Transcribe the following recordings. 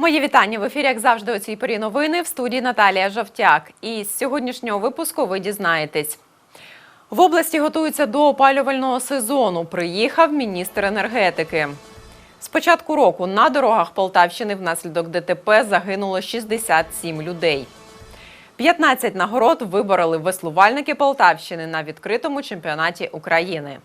Мої вітання в ефірі, як завжди, у цій порі новини в студії Наталія Жовтяк. І з сьогоднішнього випуску ви дізнаєтесь. В області готуються до опалювального сезону. Приїхав міністр енергетики. З початку року на дорогах Полтавщини внаслідок ДТП загинуло 67 людей. 15 нагород вибороли веслувальники Полтавщини на відкритому чемпіонаті України.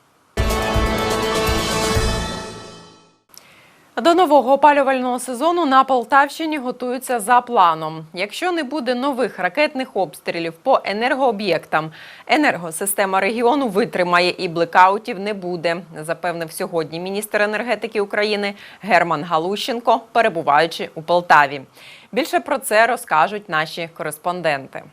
До нового опалювального сезону на Полтавщині готуються за планом. Якщо не буде нових ракетних обстрілів по енергооб'єктам, енергосистема регіону витримає і блекаутів не буде, запевнив сьогодні міністр енергетики України Герман Галущенко, перебуваючи у Полтаві. Більше про це розкажуть наші кореспонденти.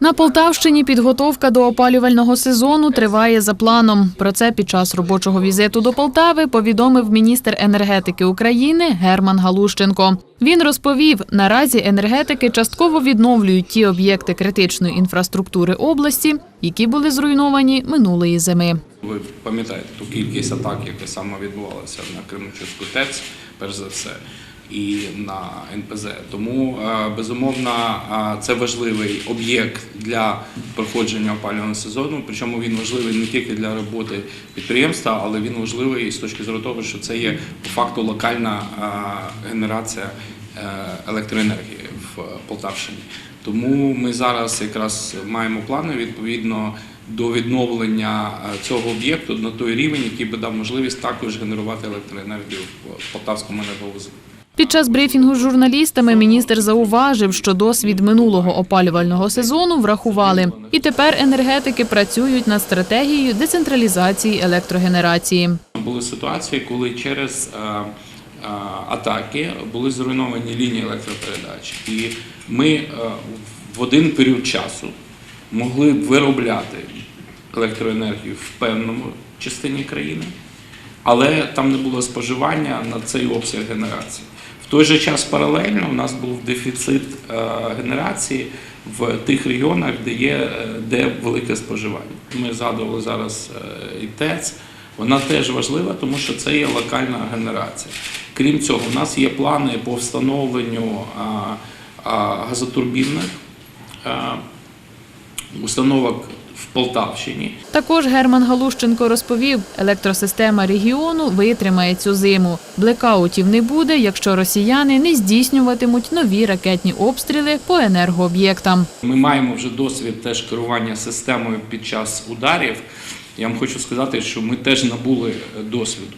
На Полтавщині підготовка до опалювального сезону триває за планом. Про це під час робочого візиту до Полтави повідомив міністр енергетики України Герман Галущенко. Він розповів, наразі енергетики частково відновлюють ті об'єкти критичної інфраструктури області, які були зруйновані минулої зими. Ви пам'ятаєте ту кількість атак, яка саме відбувалася на Кременчуцьку ТЕЦ, перш за все, і на НПЗ. Тому е, безумовно е, це важливий об'єкт для проходження опалювального сезону. Причому він важливий не тільки для роботи підприємства, але він важливий з точки зору того, що це є по факту локальна е, генерація електроенергії в Полтавщині. Тому ми зараз якраз маємо плани відповідно до відновлення цього об'єкту на той рівень, який би дав можливість також генерувати електроенергію в Полтавському енерговузі. Під час брифінгу з журналістами міністр зауважив, що досвід минулого опалювального сезону врахували. І тепер енергетики працюють над стратегією децентралізації електрогенерації. Були ситуації, коли через е, е, атаки були зруйновані лінії електропередач, і ми е, в один період часу могли б виробляти електроенергію в певному частині країни, але там не було споживання на цей обсяг генерації. В той же час паралельно у нас був дефіцит е, генерації в тих регіонах, де є е, де велике споживання. Ми згадували зараз е, і ТЕЦ. Вона теж важлива, тому що це є локальна генерація. Крім цього, у нас є плани по встановленню газотурбінних установок Полтавщині. Також Герман Галущенко розповів, електросистема регіону витримає цю зиму. Блекаутів не буде, якщо росіяни не здійснюватимуть нові ракетні обстріли по енергооб'єктам. Ми маємо вже досвід теж керування системою під час ударів. Я вам хочу сказати, що ми теж набули досвіду,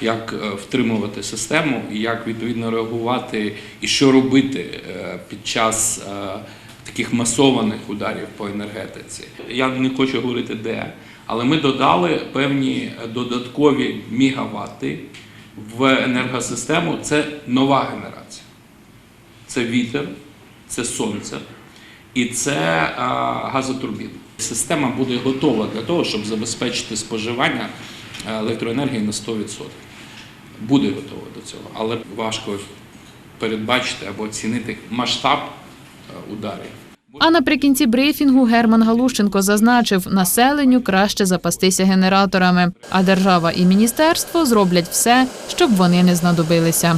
як е, втримувати систему, як відповідно реагувати, і що робити е, під час е, таких масованих ударів по енергетиці. Я не хочу говорити де, але ми додали певні додаткові мігавати в енергосистему. Це нова генерація. Це вітер, це сонце і це а, газотурбіни. Система буде готова для того, щоб забезпечити споживання електроенергії на 100%. Буде готова до цього, але важко передбачити або оцінити масштаб ударів. А наприкінці брифінгу Герман Галущенко зазначив, населенню краще запастися генераторами, а держава і міністерство зроблять все, щоб вони не знадобилися.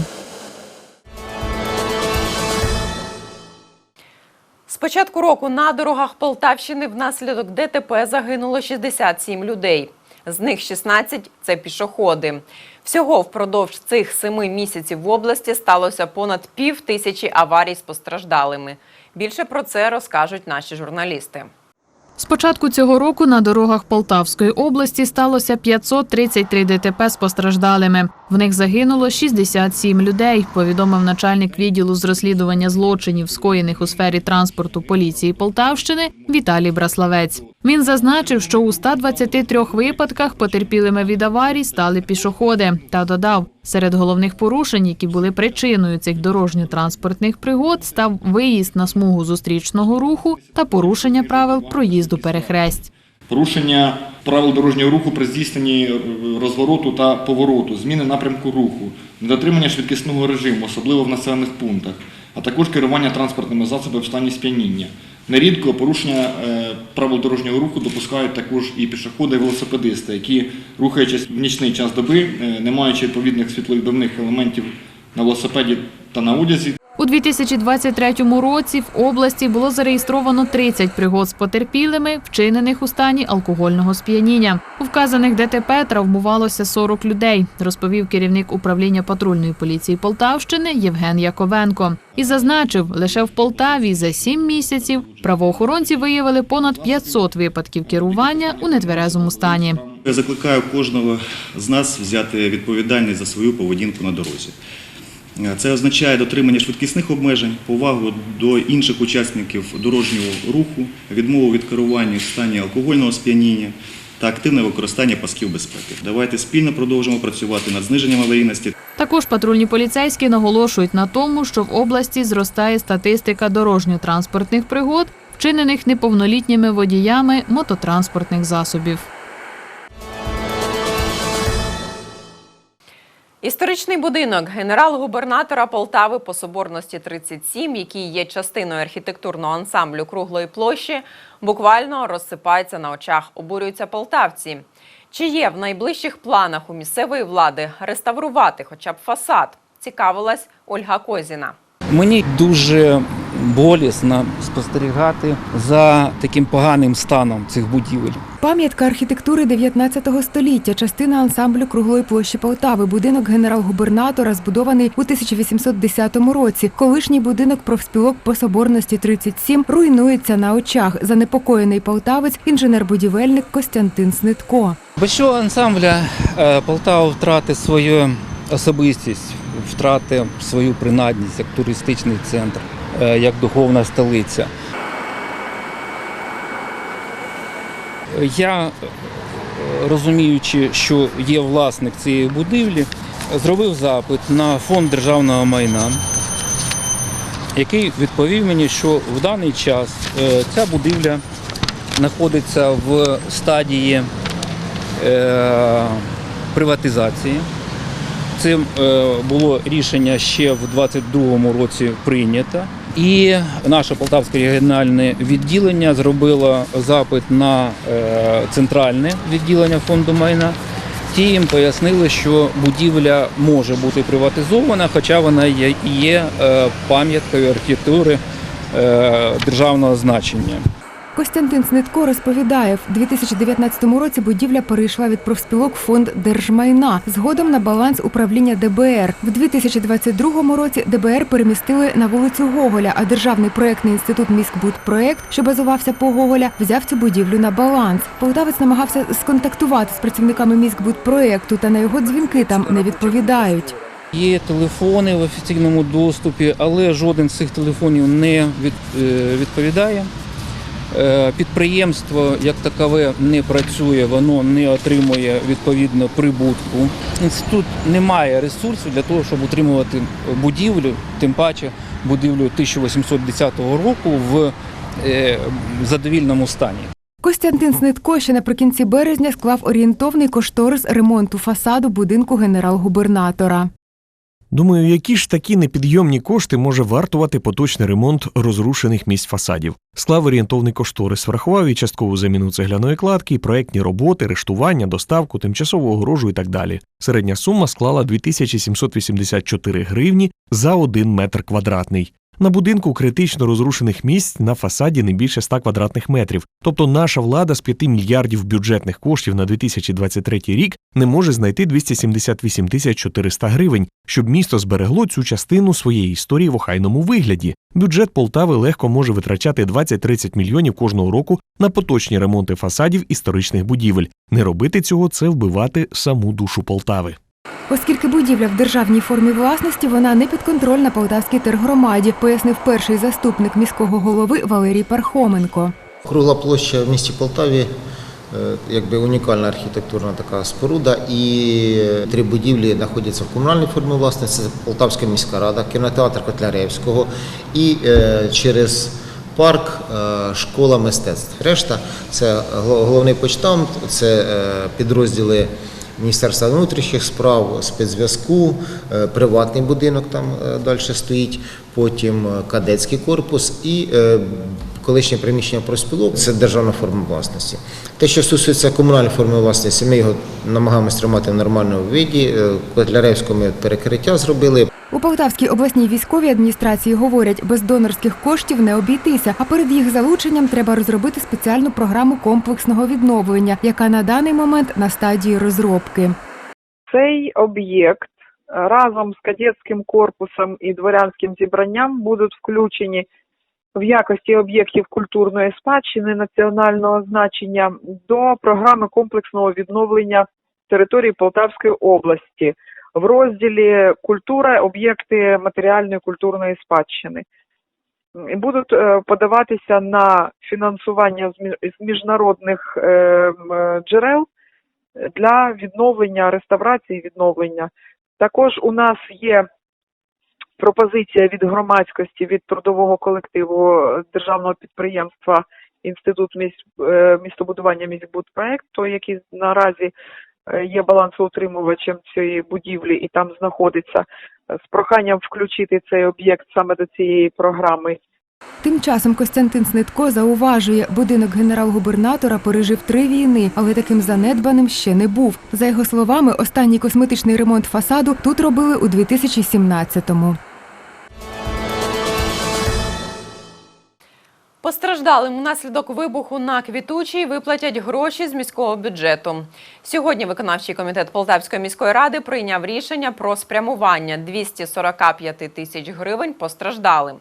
З початку року на дорогах Полтавщини внаслідок ДТП загинуло 67 людей. З них 16 – це пішоходи. Всього впродовж цих семи місяців в області сталося понад пів тисячі аварій з постраждалими. Більше про це розкажуть наші журналісти. З початку цього року на дорогах Полтавської області сталося 533 ДТП з постраждалими. В них загинуло 67 людей, повідомив начальник відділу з розслідування злочинів, скоєних у сфері транспорту поліції Полтавщини Віталій Браславець. Він зазначив, що у 123 випадках потерпілими від аварій стали пішоходи та додав, серед головних порушень, які були причиною цих дорожньо-транспортних пригод, став виїзд на смугу зустрічного руху та порушення правил проїзду перехресть. порушення правил дорожнього руху при здійсненні е, розвороту та повороту, зміни напрямку руху, недотримання швидкісного режиму, особливо в населених пунктах, а також керування транспортними засобами в стані сп'яніння. Нерідко порушення е, правил дорожнього руху допускають також і пішоходи, і велосипедисти, які, рухаючись в нічний час доби, е, не маючи відповідних світловідбивних елементів на велосипеді та на одязі. У 2023 році в області було зареєстровано 30 пригод з потерпілими, вчинених у стані алкогольного сп'яніння. У вказаних ДТП травмувалося 40 людей, розповів керівник управління патрульної поліції Полтавщини Євген Яковенко. І зазначив, лише в Полтаві за 7 місяців правоохоронці виявили понад 500 випадків керування у нетверезому стані. Я закликаю кожного з нас взяти відповідальність за свою поведінку на дорозі. Це означає дотримання швидкісних обмежень, повагу до інших учасників дорожнього руху, відмову від керування в стані алкогольного сп'яніння та активне використання пасків безпеки. Давайте спільно продовжимо працювати над зниженням аварійності Також патрульні поліцейські наголошують на тому, що в області зростає статистика дорожньо-транспортних пригод, вчинених неповнолітніми водіями мототранспортних засобів. Історичний будинок генерал-губернатора Полтави по Соборності 37, який є частиною архітектурного ансамблю круглої площі, буквально розсипається на очах. Обурюються полтавці. Чи є в найближчих планах у місцевої влади реставрувати хоча б фасад? Цікавилась Ольга Козіна. Мені дуже болісно спостерігати за таким поганим станом цих будівель. Пам'ятка архітектури 19 століття, частина ансамблю круглої площі Полтави. Будинок генерал-губернатора збудований у 1810 році. Колишній будинок профспілок по соборності 37 руйнується на очах. Занепокоєний полтавець, інженер-будівельник Костянтин Снитко. Без ансамбля е, Полтава втратить свою особистість, втратить свою принадність як туристичний центр, як духовна столиця. Я, е, розуміючи, що є власник цієї будівлі, зробив запит на фонд державного майна, який відповів мені, що в даний час е, ця будівля знаходиться в стадії е, приватизації. Цим е, було рішення ще в 22-му році прийнято. І наше Полтавське регіональне відділення зробило запит на е, центральне відділення фонду майна. Ті їм пояснили, що будівля може бути приватизована, хоча вона є, е, пам'яткою архітектури е, державного значення. Костянтин Снитко розповідає, в 2019 році будівля перейшла від профспілок фонд держмайна. Згодом на баланс управління ДБР. В 2022 році ДБР перемістили на вулицю Гоголя, а державний проектний інститут міськбудпроект, що базувався по Гоголя, взяв цю будівлю на баланс. Полтавець намагався сконтактувати з працівниками міськбудпроекту, та на його дзвінки там не відповідають. Є телефони в офіційному доступі, але жоден з цих телефонів не е, відповідає. Е, Підприємство як такове не працює, воно не отримує відповідно прибутку. Інститут не має ресурсів для того, щоб утримувати будівлю, тим паче будівлю 1810 року в е, задовільному стані. Костянтин Снитко ще наприкінці березня склав орієнтовний кошторис ремонту фасаду будинку генерал-губернатора. Думаю, які ж такі непідйомні кошти може вартувати поточний ремонт розрушених місць фасадів. Склав орієнтовний кошторис, врахував і часткову заміну цегляної кладки, проектні роботи, рештування, доставку, тимчасову огорожу і так далі. Середня сума склала 2784 гривні за один метр квадратний. На будинку критично розрушених місць на фасаді не більше 100 квадратних метрів. Тобто наша влада з 5 мільярдів бюджетних коштів на 2023 рік не може знайти 278 тисяч 400 гривень, щоб місто зберегло цю частину своєї історії в охайному вигляді. Бюджет Полтави легко може витрачати 20-30 мільйонів кожного року на поточні ремонти фасадів історичних будівель. Не робити цього це вбивати саму душу Полтави. Оскільки будівля в державній формі власності, вона не підконтрольна Полтавській тергромаді, пояснив перший заступник міського голови Валерій Пархоменко. Кругла площа в місті Полтаві е, якби унікальна архітектурна така споруда, і три будівлі знаходяться в комунальній формі власності. Це Полтавська міська рада, кінотеатр Котляревського і е, через парк е, школа мистецтв. Решта це головний почтамт, це підрозділи. Міністерства внутрішніх справ, спецзв'язку, е, приватний будинок там е, далі стоїть, потім е, кадетський корпус і колишнє приміщення проспілок – це державна форма власності. Те, що стосується комунальної форми власності, ми його намагаємося тримати в нормальному виді. Котляревському перекриття зробили. У Полтавській обласній військовій адміністрації говорять, без донорських коштів не обійтися, а перед їх залученням треба розробити спеціальну програму комплексного відновлення, яка на даний момент на стадії розробки. Цей об'єкт разом з кадетським корпусом і дворянським зібранням будуть включені в якості об'єктів культурної спадщини національного значення до програми комплексного відновлення території Полтавської області в розділі Культура, об'єкти матеріальної культурної спадщини. І Будуть е, подаватися на фінансування з міжнародних е, е, джерел для відновлення, реставрації відновлення. Також у нас є пропозиція від громадськості, від трудового колективу державного підприємства Інститут міст, містобудування міськбудпроект, той, який наразі є балансоутримувачем цієї будівлі і там знаходиться, е, з проханням включити цей об'єкт саме до цієї програми. Тим часом Костянтин Снитко зауважує, будинок генерал-губернатора пережив три війни, але таким занедбаним ще не був. За його словами, останній косметичний ремонт фасаду тут робили у 2017-му. Постраждалим унаслідок вибуху на квітучій виплатять гроші з міського бюджету. Сьогодні виконавчий комітет Полтавської міської ради прийняв рішення про спрямування 245 тисяч гривень постраждалим.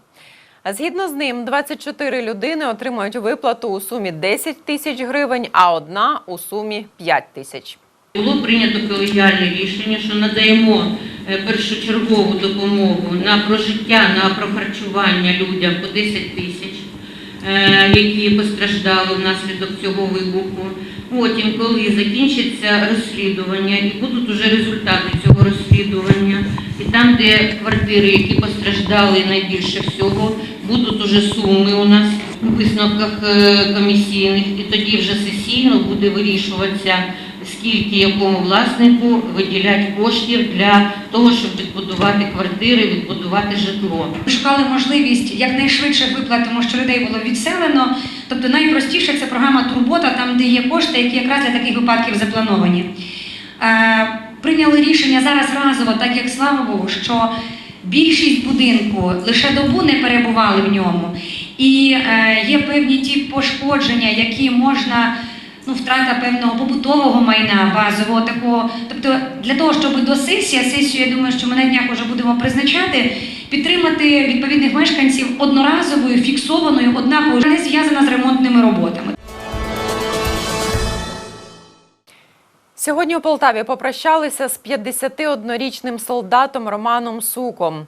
Згідно з ним, 24 людини отримають виплату у сумі 10 тисяч гривень, а одна у сумі 5 тисяч. Було прийнято колегіальне рішення, що надаємо е, першочергову допомогу на прожиття, на прохарчування людям по 10 тисяч, які постраждали внаслідок цього вибуху. Потім, коли закінчиться розслідування і будуть уже результати цього розслідування, і там, де квартири, які постраждали найбільше всього, будуть уже суми у нас у висновках е, комісійних, і тоді вже сесійно буде вирішуватися, скільки якому власнику виділять коштів для того, щоб відбудувати квартири, відбудувати житло. Шукали можливість якнайшвидше виплат, тому що людей було відселено. Тобто найпростіше це програма Турбота, там де є кошти, які якраз для таких випадків заплановані. Е, прийняли рішення зараз разово, так як слава Богу, що більшість будинку лише добу не перебували в ньому. І е, є певні ті пошкодження, які можна. Ну, втрата певного побутового майна базового такого. Тобто, для того, щоб до сесії, а сесію, я думаю, що ми на днях вже будемо призначати, підтримати відповідних мешканців одноразовою, фіксованою, однаковою, не зв'язана з ремонтними роботами. Сьогодні у Полтаві попрощалися з 51-річним солдатом Романом Суком.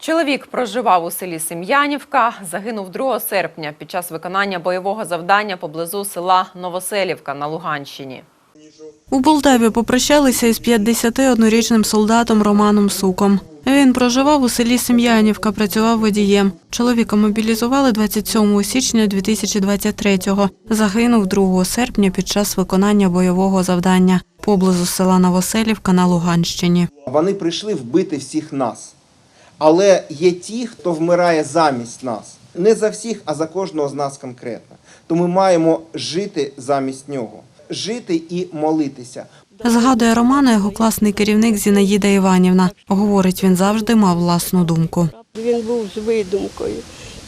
Чоловік проживав у селі Сем'янівка, загинув 2 серпня під час виконання бойового завдання поблизу села Новоселівка на Луганщині. У Полтаві попрощалися із 51-річним солдатом Романом Суком. Він проживав у селі Сем'янівка, працював водієм. Чоловіка мобілізували 27 січня 2023-го. Загинув 2 серпня під час виконання бойового завдання поблизу села Новоселівка на Луганщині. Вони прийшли вбити всіх нас. Але є ті, хто вмирає замість нас. Не за всіх, а за кожного з нас конкретно. То ми маємо жити замість нього, жити і молитися. Згадує Романа його класний керівник Зінаїда Іванівна. Говорить, він завжди мав власну думку. Він був з видумкою,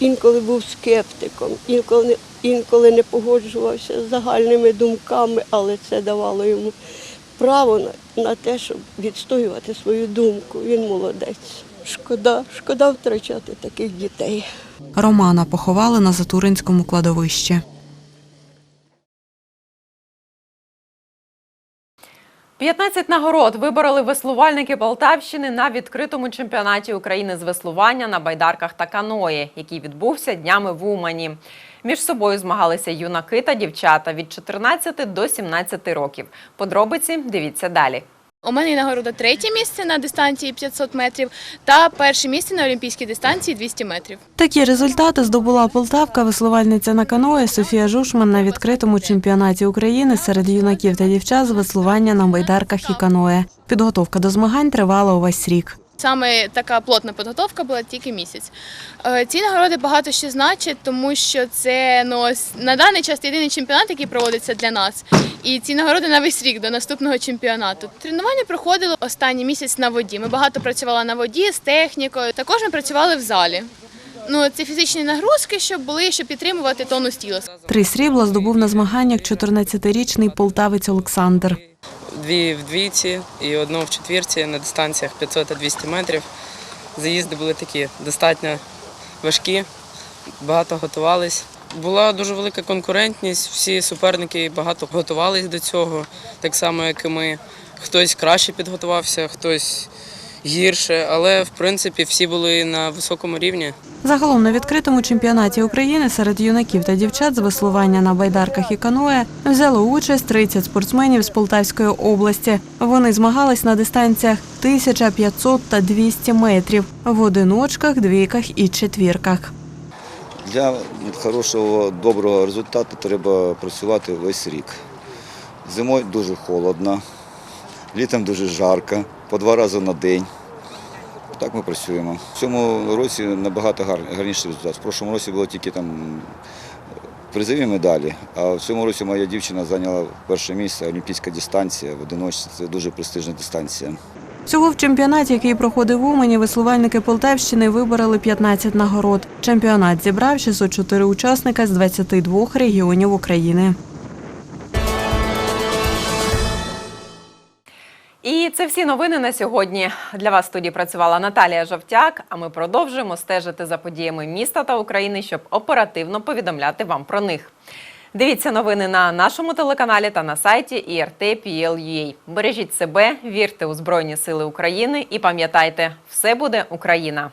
інколи був скептиком, інколи, інколи не погоджувався з загальними думками, але це давало йому право на, на те, щоб відстоювати свою думку. Він молодець. Шкода, шкода втрачати таких дітей. Романа поховали на Затуринському кладовищі. – 15 нагород вибороли веслувальники Полтавщини на відкритому чемпіонаті України з веслування на байдарках та каної, який відбувся днями в Умані. Між собою змагалися юнаки та дівчата від 14 до 17 років. Подробиці дивіться далі. У мене нагорода третє місце на дистанції 500 метрів та перше місце на олімпійській дистанції 200 метрів. Такі результати здобула полтавка веслувальниця на каное Софія Жушман на відкритому чемпіонаті України серед юнаків та дівчат з веслування на байдарках і каное. Підготовка до змагань тривала увесь рік. Саме така плотна підготовка була тільки місяць. Е, Ці нагороди багато що значать, тому що це ну, на даний час єдиний чемпіонат, який проводиться для нас. І ці нагороди на весь рік до наступного чемпіонату. Тренування проходило останній місяць на воді. Ми багато працювали на воді з технікою. Також ми працювали в залі. Ну, це фізичні нагрузки, щоб були, щоб підтримувати тонус тіла. Три срібла здобув на змаганнях 14-річний полтавець Олександр. Дві в двійці і одну в четвірці на дистанціях 500 та 200 метрів. Заїзди були такі достатньо важкі, багато готувались. Була дуже велика конкурентність, всі суперники багато готувались до цього, так само, як і ми. Хтось краще підготувався, хтось гірше, але в принципі всі були на високому рівні. Загалом на відкритому чемпіонаті України серед юнаків та дівчат з веслування на байдарках і каное взяло участь 30 спортсменів з Полтавської області. Вони змагались на дистанціях 1500 та 200 метрів в одиночках, двійках і четвірках. Для хорошого, доброго результату треба працювати весь рік. Зимою дуже холодно, літом дуже жарко, по два рази на день. Так ми працюємо. В цьому році набагато гар- гарніший результат. В прошлому році було тільки там призові медалі, а в цьому році моя дівчина зайняла перше місце, олімпійська дистанція в одиночці. Це дуже престижна дистанція. Всього в чемпіонаті, який проходив в Умані, веслувальники Полтавщини вибороли 15 нагород. Чемпіонат зібрав 604 учасника з 22 регіонів України. Це всі новини на сьогодні. Для вас в студії працювала Наталія Жовтяк. А ми продовжуємо стежити за подіями міста та України, щоб оперативно повідомляти вам про них. Дивіться новини на нашому телеканалі та на сайті IRT.PL.UA. Бережіть себе, вірте у Збройні Сили України і пам'ятайте, все буде Україна.